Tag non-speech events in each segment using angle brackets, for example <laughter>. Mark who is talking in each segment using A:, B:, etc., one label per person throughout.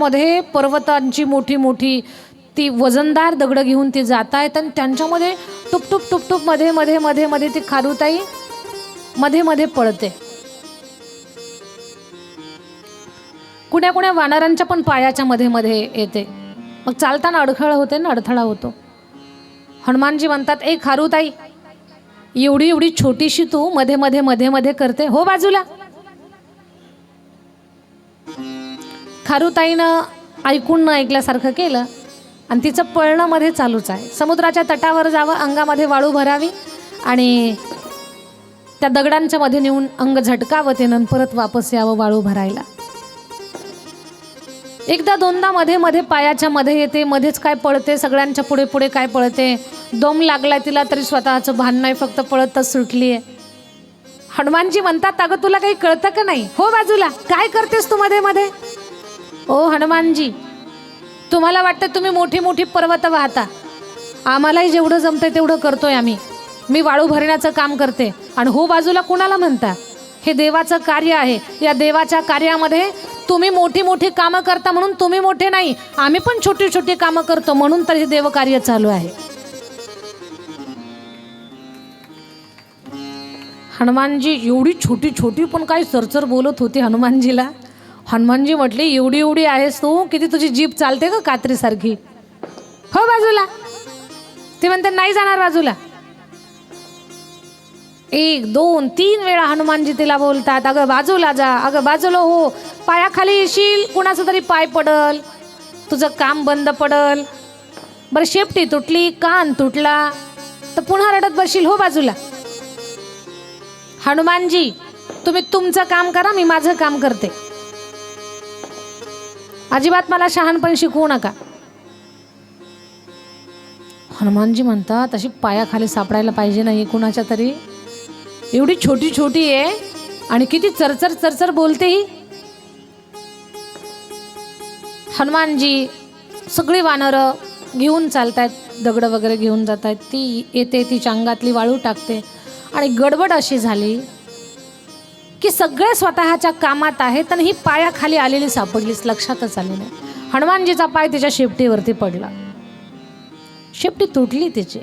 A: त्याच्यामध्ये पर्वतांची मोठी मोठी ती वजनदार दगडं घेऊन ती जात आहेत आणि त्यांच्यामध्ये टुकटुक टुकटुकमध्ये मध्ये मध्ये मध्ये ती खारुताई मध्ये मध्ये पळते. कुण्या कुण्या वानरांच्या पण पायाच्या मध्ये मध्ये येते. मग चालताना अडखळ होते ना अडथळा होतो. हनुमानजी म्हणतात ए खारुताई एवढी एवढी छोटीशी तू मध्ये मध्ये मध्ये मध्ये करते. हो बाजूला. खारुताईनं ऐकून न ऐकल्यासारखं केलं आणि तिचं पळणं मध्ये चालूच आहे. समुद्राच्या तटावर जावं अंगामध्ये वाळू भरावी आणि त्या दगडांच्या मध्ये नेऊन अंग झटकावं ते नंतर परत वापस यावं वाळू भरायला. एकदा दोनदा मध्ये मध्ये पायाच्या मध्ये येते मध्येच काय पळते सगळ्यांच्या पुढे पुढे काय पळते दम लागलाय तिला तरी स्वतःचं भान नाही फक्त पळतच सुटली आहे हनुमानजी म्हणतात अगं तुला काही कळतं का नाही? हो बाजूला काय करतेस तू मध्ये मध्ये? ओ हनुमानजी तुम्हाला वाटतं तुम्ही मोठी मोठी पर्वत वाहता. आम्हालाही जेवढं जमतं तेवढं करतोय आम्ही. मी वाळू भरण्याचं काम करते आणि हो बाजूला कुणाला म्हणता? हे देवाचं कार्य आहे. या देवाच्या कार्यामध्ये तुम्ही मोठी मोठी कामं करता म्हणून तुम्ही मोठे नाही. आम्ही पण छोटी छोटी कामं करतो म्हणून तर हे देवकार्य चालू आहे. हनुमानजी एवढी छोटी छोटी पण काय सरसर बोलत होती हनुमानजीला? हनुमानजी म्हटले एवढी एवढी आहेस तू किती तुझी जीप चालते का कात्रीसारखी. हो बाजूला. ते म्हणते नाही जाणार बाजूला. एक दोन तीन वेळा हनुमानजी तिला बोलतात अगं बाजूला जा अगं बाजूला हो पायाखाली येशील कुणाचा तरी पाय पडल तुझं काम बंद पडल बरं शेपटी तुटली कान तुटला तर पुन्हा रडत बसशील हो बाजूला. हनुमानजी तुम्ही तुमचं काम करा मी माझं काम करते. अजिबात मला शहाणपण शिकवू नका. हनुमानजी म्हणतात अशी पायाखाली सापडायला पाहिजे नाही कुणाच्या तरी. एवढी छोटी छोटी आहे. आणि किती चरचर चरचर बोलते ही. हनुमानजी सगळी वानरं घेऊन चालतायत दगडं वगैरे घेऊन जात आहेत ती येते तिच्या अंगातली वाळू टाकते. आणि गडबड अशी झाली की सगळे स्वतःच्या कामात आहेत आणि ही पायाखाली आलेली सापडलीच लक्षातच आली नाही. हनुमानजीचा पाय तिच्या शेपटीवरती पडला. शेपटी तुटली तिची.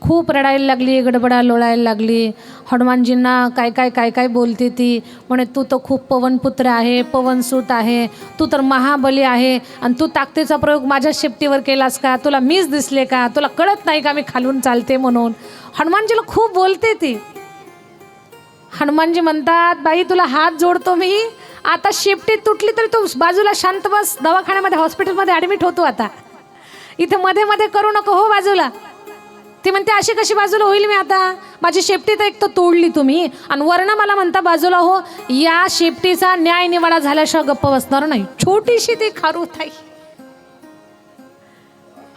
A: खूप रडायला लागली गडबडा लोळायला लागली. हनुमानजींना काय काय काय काय बोलते ती? म्हणे तू तर खूप पवनपुत्र आहे पवनसूत आहे. तू तर महाबली आहे. आणि तू ताकदीचा प्रयोग माझ्या शेपटीवर केलास का? तुला मीच दिसले का? तुला कळत नाही का मी खालून चालते म्हणून? हनुमानजीला खूप बोलते ती. हनुमानजी म्हणतात बाई तुला हात जोडतो मी. आता शेपटी तुटली तरी तू बाजूला शांत बस. दवाखान्यामध्ये हॉस्पिटलमध्ये ॲडमिट होतो आता. इथे मध्ये मध्ये करू नको हो बाजूला. ती म्हणते अशी कशी बाजूला होईल मी आता? माझी शेपटी तर एक तर तोडली तुम्ही. आणि वर्ण मला म्हणता बाजूला हो. या शेपटीचा न्याय निवाडा झाल्याशिवाय गप्प बसणार नाही. छोटीशी ती खारू थाई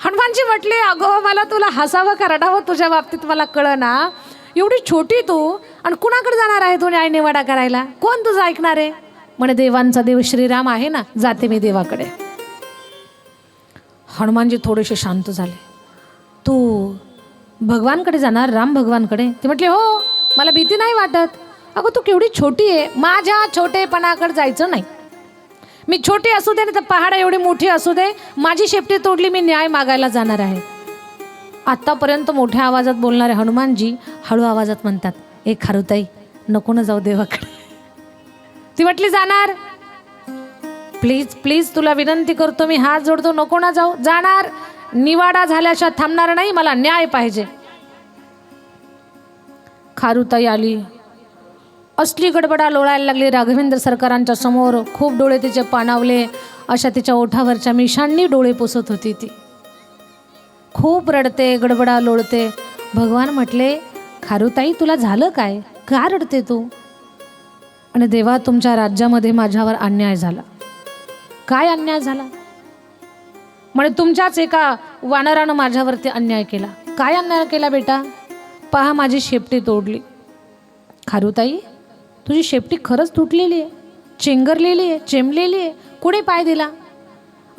A: हनुमानजी म्हटले अगं मला तुला हसावं का रडावं तुझ्या बाबतीत मला कळ ना एवढी छोटी तू. आणि कुणाकडे जाणार आहे तुम्ही आई निवाडा करायला? कोण तुझं ऐकणार आहे? म्हणे देवांचा देव श्रीराम आहे ना जाते मी देवाकडे. हनुमानजी थोडेसे शांत झाले. तू भगवानकडे जाणार राम भगवानकडे? ते म्हटले हो मला भीती नाही वाटत. अगं तू केवढी छोटी आहे माझ्या छोटेपणाकडे जायचं नाही. मी छोटी असू दे ना तर पहाड एवढी मोठी असू दे माझी शेपटी तोडली मी न्याय मागायला जाणार आहे. आत्तापर्यंत मोठ्या आवाजात बोलणारे हनुमानजी हळू आवाजात म्हणतात हे खारुताई नको ना जाऊ देवाकडे. ती म्हटली जाणार. प्लीज प्लीज तुला विनंती करतो मी हात जोडतो नको ना जाऊ. जाणार. निवाडा झाल्याशिवाय थांबणार नाही मला न्याय पाहिजे. खारुताई आली. असली गडबडा लोळायला लागली. राघवेंद्र सरकारांच्या समोर खूप डोळे तिचे पाणावले. अशा तिच्या ओठावरच्या मिशांनी डोळे पुसत होती ती. खूप रडते गडबडा लोळते. भगवान म्हटले खारुताई तुला झालं काय? का रडते तू? आणि देवा तुमच्या राज्यामध्ये माझ्यावर अन्याय झाला. काय अन्याय झाला? म्हणे तुमच्याच एका वानरानं माझ्यावरती अन्याय केला. काय अन्याय केला बेटा? पहा माझी शेपटी तोडली. खारुताई तुझी शेपटी खरंच तुटलेली आहे. चेंगरलेली आहे चेंबलेली आहे. कुणी पाय दिला?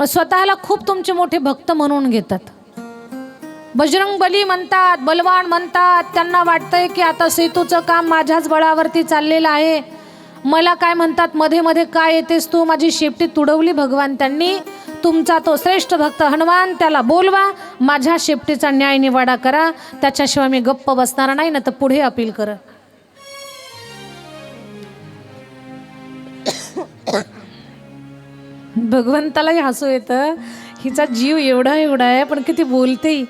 A: स्वतःला खूप तुमचे मोठे भक्त म्हणून घेतात. बजरंग बली म्हणतात बलवान म्हणतात. त्यांना वाटतंय की आता सेतूचं काम माझ्याच बळावरती चाललेलं आहे. मला काय म्हणतात मध्ये मध्ये काय येतेस तू? माझी शेपटी तुडवली भगवान त्यांनी. तुमचा तो श्रेष्ठ भक्त हनुमान त्याला बोलवा. माझ्या शेपटीचा न्याय निवाडा करा. त्याच्याशिवाय मी गप्प बसणार नाही ना तर पुढे अपील कर. <coughs> भगवंतालाही हसू येतं. हिचा जीव एवढा एवढा आहे पण किती बोलते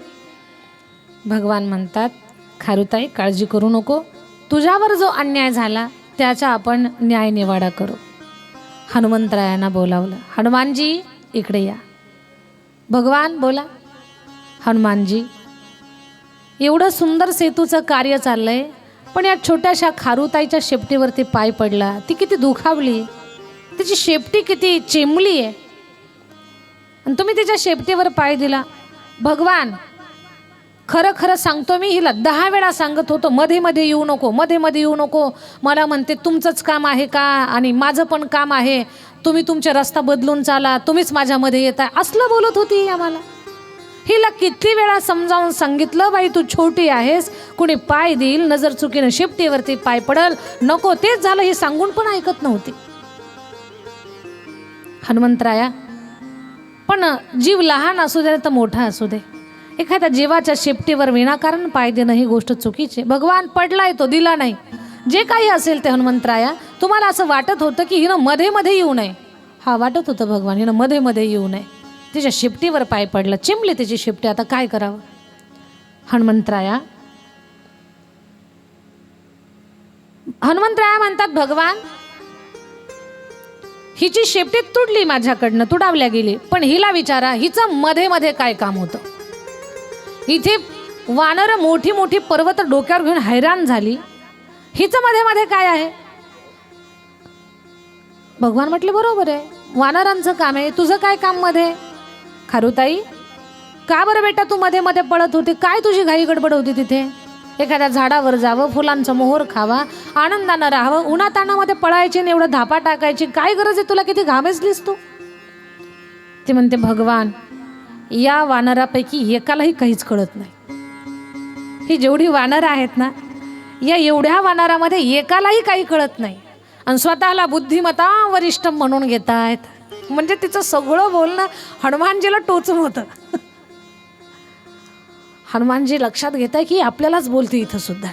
A: भगवान म्हणतात खारुताई काळजी करू नको. तुझ्यावर जो अन्याय झाला त्याचा आपण न्याय निवाडा करू. हनुमंतरायांना बोलावलं हनुमानजी इकडे या. भगवान बोला. हनुमानजी एवढं सुंदर सेतूचं कार्य चाललं आहे पण या छोट्याशा खारुताईच्या शेपटीवरती पाय पडला. ती किती दुखावली. तिची शेपटी किती चेंबली आहे. आणि तुम्ही तिच्या शेपटीवर पाय दिला. भगवान खरं खरं सांगतो मी हिला दहा वेळा सांगत होतो मध्ये मध्ये येऊ नको मध्ये मध्ये येऊ नको. मला म्हणते तुमचंच काम आहे का? आणि माझं पण काम आहे. तुम्ही तुमचे रस्ता बदलून चाला तुम्हीच माझ्यामध्ये येत. आहे असलं बोलत होती आम्हाला. हिला किती वेळा समजावून सांगितलं बाई तू छोटी आहेस कुणी पाय देईल नजर चुकीनं शेपटीवरती पाय पडल नको तेच झालं हे सांगून पण ऐकत नव्हती. हनुमंतराया पण जीव लहान असू दे तर मोठा असू दे. एखाद्या जीवाच्या शेपटीवर विनाकारण पाय देणं ही गोष्ट चुकीची आहे. भगवान पडलाय तो दिला नाही. जे काही असेल ते हनुमंतराया तुम्हाला असं वाटत होतं की हिनं मध्ये मध्ये येऊ नये. हा वाटत होतं भगवान हिनं मध्ये मध्ये येऊ नये. तिच्या शेपटीवर पाय पडला चिमली तिची शेपटी आता काय करावं? हनुमंतराया हनुमंतराया म्हणतात भगवान हिची शेपटी तुडली माझ्याकडनं तुडावल्या गेली. पण हिला विचारा हिचं मध्ये मध्ये काय काम होतं? इथे वानर मोठी मोठी पर्वत डोक्यावर घेऊन हैराण झाली. हिचं मध्ये मध्ये काय आहे? भगवान म्हटले बरोबर आहे. वानरांचं काम आहे. तुझं काय काममध्ये? खारुताई का बरं बेटा तू मध्ये मध्ये पळत होती? काय तुझी घाई गडबड होती तिथे? एखाद्या झाडावर जावं फुलांचा मोहर खावा आनंदानं राहावं उन्हातानामध्ये पळायची आणि एवढं धापा टाकायची. काय गरज आहे तुला? किती घामेसलीस तू ते म्हणते भगवान या वानरापैकी एकालाही काहीच कळत नाही. ही जेवढी वानरं आहेत ना या एवढ्या वानरामध्ये एकालाही काही कळत नाही. आणि स्वतःला बुद्धिमता वरिष्ठ म्हणून घेत आहेत म्हणजे तिचं सगळं बोलणं हनुमानजीला टोचून होतं. हनुमानजी लक्षात घेत आहे की आपल्यालाच बोलते इथं सुद्धा.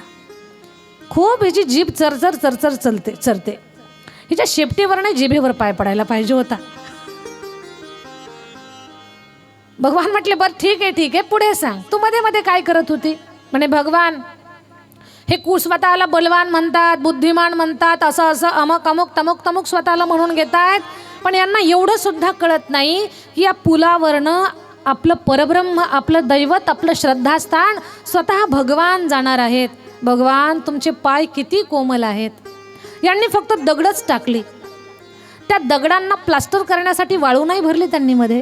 A: खूप हिची जीभ चरचर चरचर चलते चरते. हिच्या शेपटीवर नाही जिभेवर पाय पडायला पाहिजे होता. भगवान म्हटले बरं ठीक आहे ठीक आहे पुढे सांग. तू मध्ये मध्ये काय करत होती? म्हणे भगवान हे कु स्वतःला बलवान म्हणतात बुद्धिमान म्हणतात असं असं अमक अमुक तमुक तमुक स्वतःला म्हणून घेत आहेत पण यांना एवढं सुद्धा कळत नाही की या पुलावरनं आपलं परब्रह्म आपलं दैवत आपलं श्रद्धास्थान स्वतः भगवान जाणार आहेत. भगवान तुमचे पाय किती कोमल आहेत. यांनी फक्त दगडच टाकली. त्या दगडांना प्लास्टर करण्यासाठी वाळू नाही भरली त्यांनी मध्ये.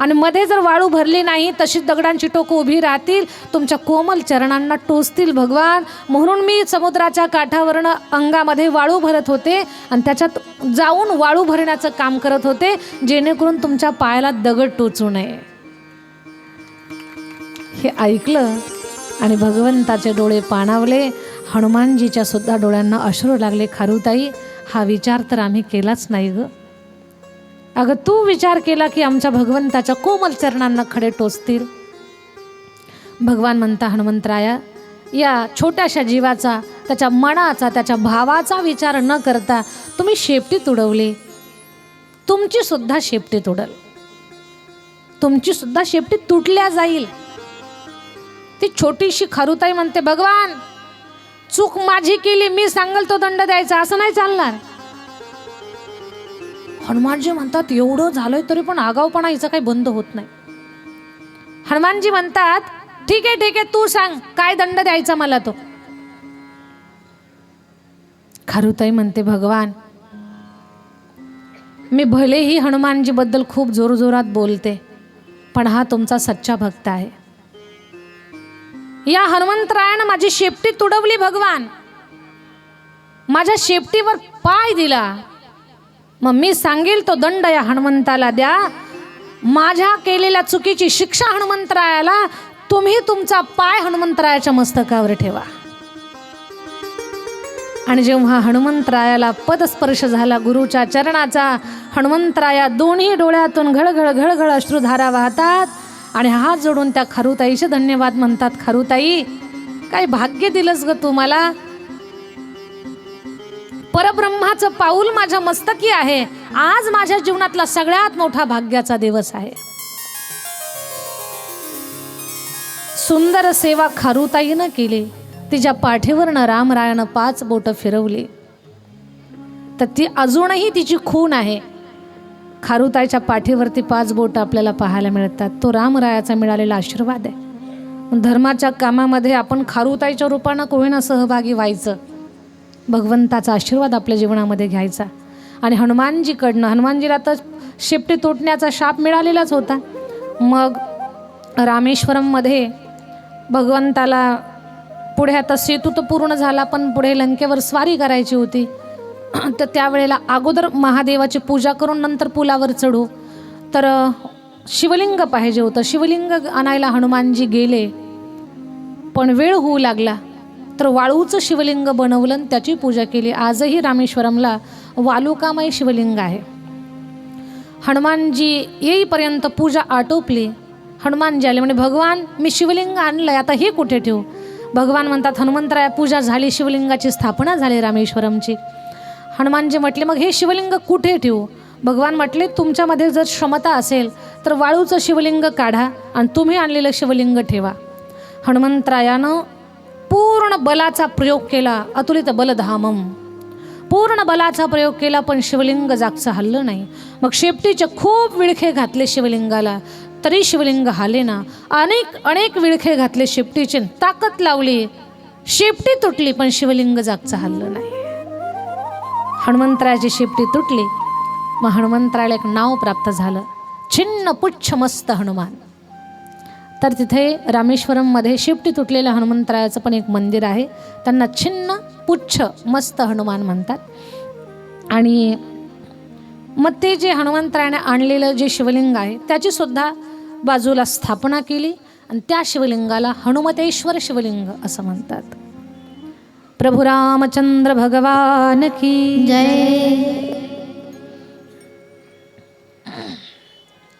A: आणि मध्ये जर वाळू भरली नाही तशीच दगडांची टोकं उभी राहतील. तुमच्या कोमल चरणांना टोचतील भगवान. म्हणून मी समुद्राच्या काठावरनं अंगामध्ये वाळू भरत होते आणि त्याच्यात जाऊन वाळू भरण्याचं काम करत होते जेणेकरून तुमच्या पायाला दगड टोचू नये. हे ऐकलं आणि भगवंताचे डोळे पाणावले. हनुमानजीच्या सुद्धा डोळ्यांना अश्रू लागले खारुताई. हा विचार तर आम्ही केलाच नाही गं. अगं तू विचार केला की आमच्या भगवंताच्या कोमल चरणांना खडे टोचतील. भगवान म्हणता हनुमंतराया या छोट्याशा जीवाचा त्याच्या मनाचा त्याच्या भावाचा विचार न करता तुम्ही शेपटी तुडवली. तुमची सुद्धा शेपटी तुडल. तुमची सुद्धा शेपटी तुटल्या जाईल. ती छोटीशी खारुताई म्हणते भगवान चूक माझी केली मी सांगल तो दंड द्यायचा असं नाही चालणार. हनुमानजी म्हणतात एवढं झालंय तरी पण आगावपणा हिचा काही बंद होत नाही. हनुमानजी म्हणतात ठीक आहे ठीक आहे तू सांग काय दंड द्यायचा मला तो? खारुताई म्हणते भगवान मी भलेही हनुमानजीबद्दल खूप जोरजोरात बोलते पण हा तुमचा सच्चा भक्त आहे. या हनुमंतरायानं माझी शेपटी तुडवली भगवान. माझ्या शेपटीवर पाय दिला. मग मी सांगेल तो दंड या हनुमंताला द्या. माझ्या केलेल्या चुकीची शिक्षा हनुमंतरायाला तुम्ही तुमचा पाय हनुमंतरायाच्या मस्तकावर ठेवा. आणि जेव्हा हनुमंतरायाला पदस्पर्श झाला गुरुच्या चरणाचा हनुमंतराया दोन्ही डोळ्यातून घळघळ घळघळ अश्रुधारा वाहतात आणि हात जोडून त्या खारुताईचे धन्यवाद म्हणतात खारुताई काय भाग्य दिलंस ग तू मला? परब्रह्माचं पाऊल माझ्या मस्तकी आहे. आज माझ्या जीवनातला सगळ्यात मोठा भाग्याचा दिवस आहे. सुंदर सेवा खारुताईनं केली. तिच्या पाठीवरनं रामरायानं पाच बोटं फिरवली. तर ती अजूनही तिची खून आहे. खारुताईच्या पाठीवरती पाच बोटं आपल्याला पाहायला मिळतात. तो रामरायाचा मिळालेला आशीर्वाद आहे. धर्माच्या कामामध्ये आपण खारुताईच्या रूपानं कोणीना सहभागी व्हायचं. भगवंताचा आशीर्वाद आपल्या जीवनामध्ये घ्यायचा. आणि हनुमानजीकडनं हनुमानजीला तर शेपटी तुटण्याचा शाप मिळालेलाच होता. मग रामेश्वरममध्ये भगवंताला पुढे आता सेतू तर पूर्ण झाला पण पुढे लंकेवर स्वारी करायची होती. तर त्यावेळेला अगोदर महादेवाची पूजा करून नंतर पुलावर चढू. तर शिवलिंग पाहिजे होतं. शिवलिंग आणायला हनुमानजी गेले. पण वेळ होऊ लागला. तर वाळूचं शिवलिंग बनवलं आणि त्याची पूजा केली. आजही रामेश्वरमला वालुकामय शिवलिंग आहे. हनुमानजी येईपर्यंत पूजा आटोपली. हनुमानजी आले म्हणजे भगवान मी शिवलिंग आणलंय आता हे कुठे ठेवू? भगवान म्हणतात हनुमंतराया पूजा झाली शिवलिंगाची स्थापना झाली रामेश्वरमची. हनुमानजी म्हटले मग हे शिवलिंग कुठे ठेवू? भगवान म्हटले तुमच्यामध्ये जर क्षमता असेल तर वाळूचं शिवलिंग काढा आणि तुम्ही आणलेलं शिवलिंग ठेवा. हनुमंतरायानं पूर्ण बलाचा प्रयोग केला अतुलित बलधामम. पूर्ण बलाचा प्रयोग केला पण शिवलिंग जागचं हल्लं नाही. मग शेपटीचे खूप विळखे घातले शिवलिंगाला तरी शिवलिंग हाले ना. अनेक अनेक विळखे घातले शेपटीचे ताकद लावली. शेपटी तुटली पण शिवलिंग जागचं हल्लं नाही. हनुमंतरायाची शेपटी तुटली. मग हनुमंतराला एक नाव प्राप्त झालं. छिन्न पुच्छ मस्त हनुमान. तर तिथे रामेश्वरममध्ये शिफ्टी तुटलेल्या हनुमंतरायाचं पण एक मंदिर आहे. त्यांना छिन्न पुच्छ मस्त हनुमान म्हणतात. आणि मग ते जे हनुमंतरायाने आणलेलं जे शिवलिंग आहे त्याची सुद्धा बाजूला स्थापना केली आणि त्या शिवलिंगाला हनुमतेश्वर शिवलिंग असं म्हणतात. प्रभू रामचंद्र भगवान की
B: जय.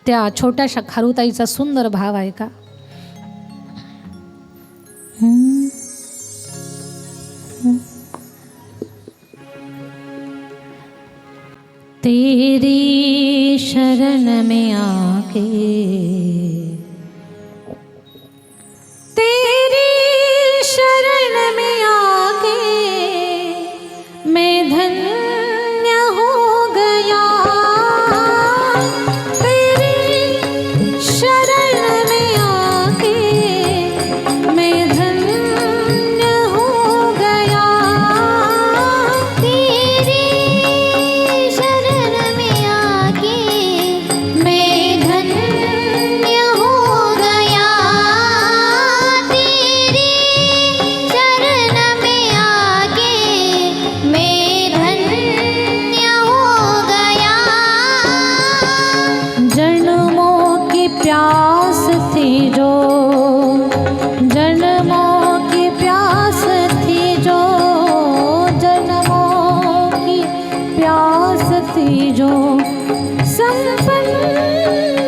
A: त्या छोट्याशा खारुताईचा सुंदर भाव आहे का? तेरी शरण में आके तेरी शरण में आके मैं धन्य सती जो संपन्न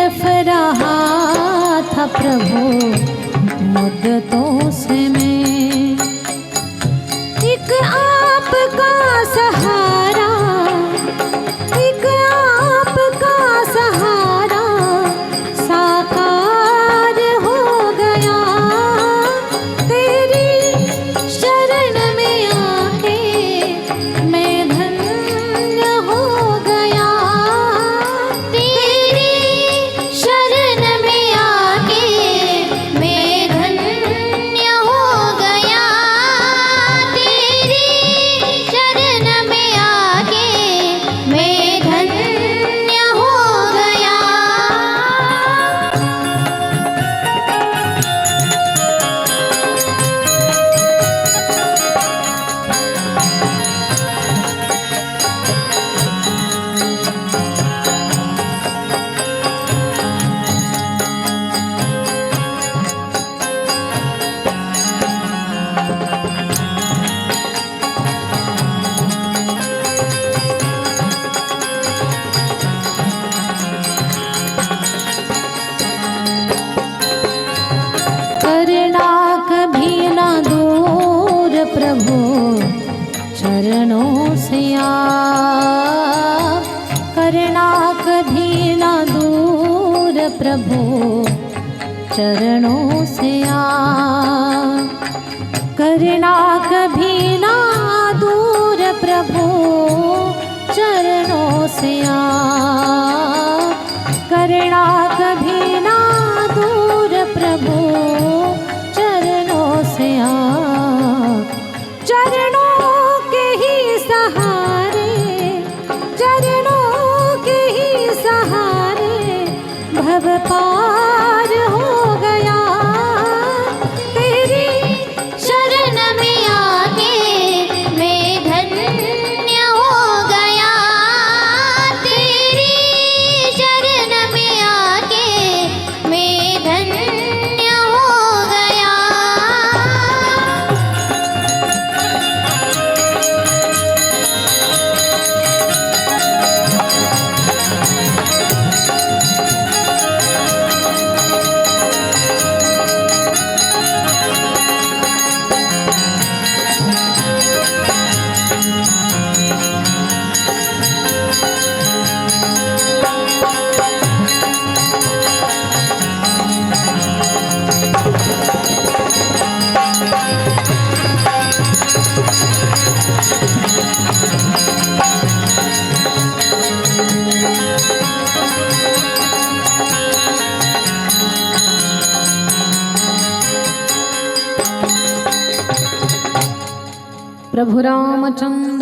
A: तरफ रहा था प्रभु मुद्दतों से मैं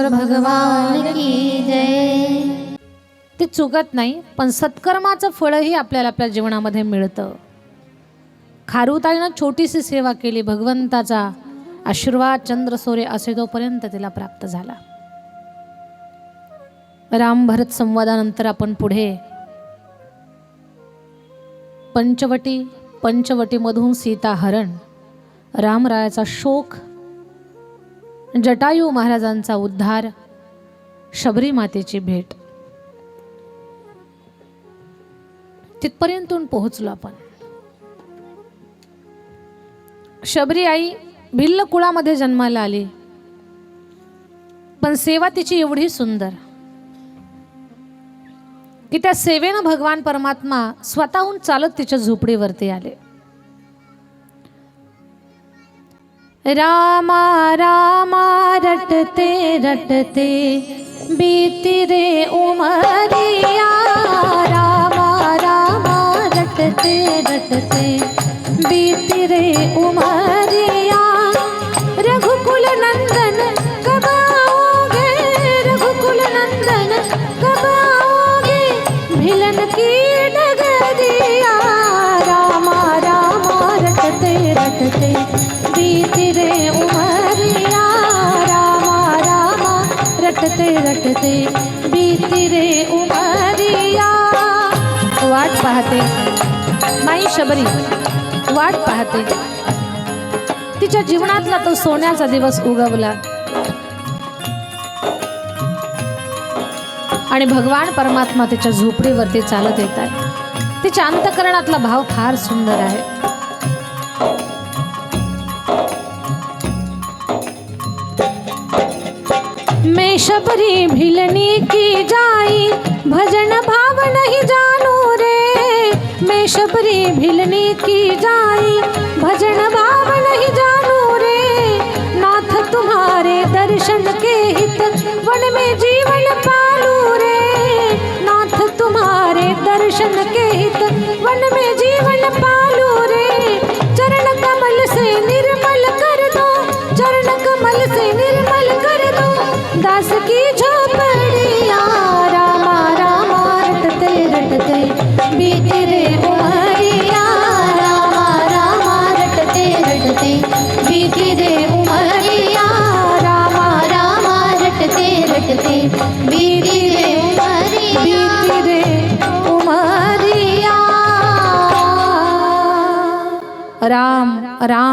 A: रामचंद्र भगवान
B: की जय.
A: ते चुकत नाही पण सत्कर्माचं फळही आपल्याला आपल्या जीवनामध्ये मिळतं. खारुताईनं छोटीशी सेवा केली भगवंताचा आशीर्वाद चंद्र सोरे असे तोपर्यंत तिला प्राप्त झाला. राम भरत संवादानंतर आपण पुढे. पंचवटी पंचवटीमधून सीता हरण रामरायाचा शोक जटायू महाराजांचा उद्धार शबरी मातेची भेट. तिथपर्यंतून पोहोचलो आपण. शबरी आई भिल्ल कुळामध्ये जन्माला आली. पण सेवा तिची एवढी सुंदर की त्या सेवेनं भगवान परमात्मा स्वतःहून चालत तिच्या झोपडीवरती आले. रामा रामा रटते रटते। बीती रे उमरिया। रामा रामा रटते रटते। बीती रे उमरिया। रटते भीती रे उमारिया वाट पाहते. माई शबरी वाट पाहते. तिच्या जीवनातला तो सोन्याचा दिवस उगवला. आणि भगवान परमात्मा तिच्या झोपडीवरती चालत येत आहे तिच्या अंतकरणातला भाव फार सुंदर आहे. शबरी भिलनी की जाई, भजन भाव नहीं जानू रे। मैं शबरी भिलनी की जाई, भजन भाव नहीं जानू रे। नाथ तुम्हारे दर्शन के हित वन में जीवन पालू रे। नाथ तुम्हारे दर्शन के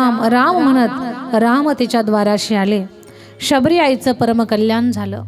A: राम राम म्हणत राम तिच्या द्वाराशी आले. शबरी आईचं परमकल्याण झालं.